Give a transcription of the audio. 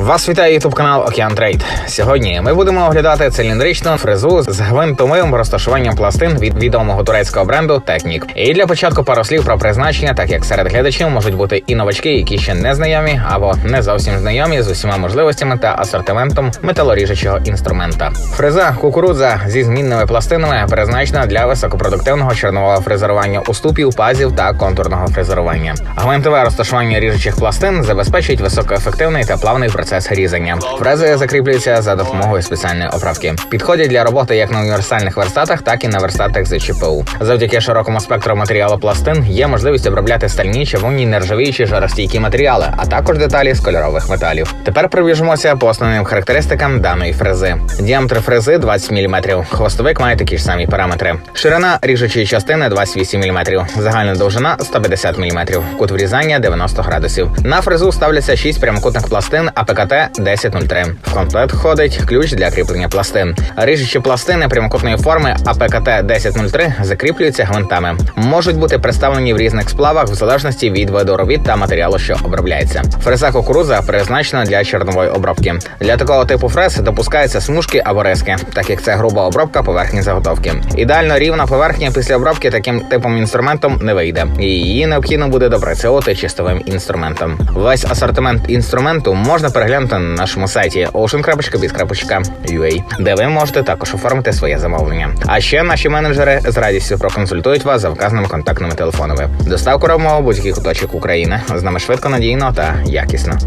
Вас вітає ютуб канал Океан Трейд. Сьогодні ми будемо оглядати циліндричну фрезу з гвинтовим розташуванням пластин від відомого турецького бренду Technic. І для початку пару слів про призначення, так як серед глядачів можуть бути і новачки, які ще не знайомі або не зовсім знайомі з усіма можливостями та асортиментом металоріжучого інструмента. Фреза кукурудза зі змінними пластинами призначена для високопродуктивного чорнового фрезерування уступів, пазів та контурного фрезерування. Гвинтове розташування ріжучих пластин забезпечують високоефективний та плавний процес різання. Фрези закріплюються за допомогою спеціальної оправки. Підходять для роботи як на універсальних верстатах, так і на верстатах з ЧПУ. Завдяки широкому спектру матеріалу пластин є можливість обробляти стальні, чавунні, нержавіючі, жаростійкі матеріали, а також деталі з кольорових металів. Тепер пробіжимося по основним характеристикам даної фрези. Діаметр фрези 20 мм. Хвостовик має такі ж самі параметри. Ширина ріжучої частини 28 мм. Загальна довжина 150 мм. Кут врізання 90 градусів. На фрезу ставляться 6 прямокутних пластин АПКТ 1003. В комплект входить ключ для кріплення пластин. Ріжучі пластини прямокутної форми АПКТ 1003 закріплюються гвинтами. Можуть бути представлені в різних сплавах в залежності від виду робіт та матеріалу, що обробляється. Фреза кукурудза призначена для чорнової обробки. Для такого типу фрез допускаються смужки або риски, так як це груба обробка поверхні заготовки. Ідеально рівна поверхня після обробки таким типом інструментом не вийде, її необхідно буде допрацьовувати чистовим інструментом. Весь асортимент інструменту можна переглянути на нашому сайті ocean.biz.ua, де ви можете також оформити своє замовлення. А ще наші менеджери з радістю проконсультують вас за вказаними контактними телефонами. Доставку робимо у будь-який куточок України з нами швидко, надійно та якісно.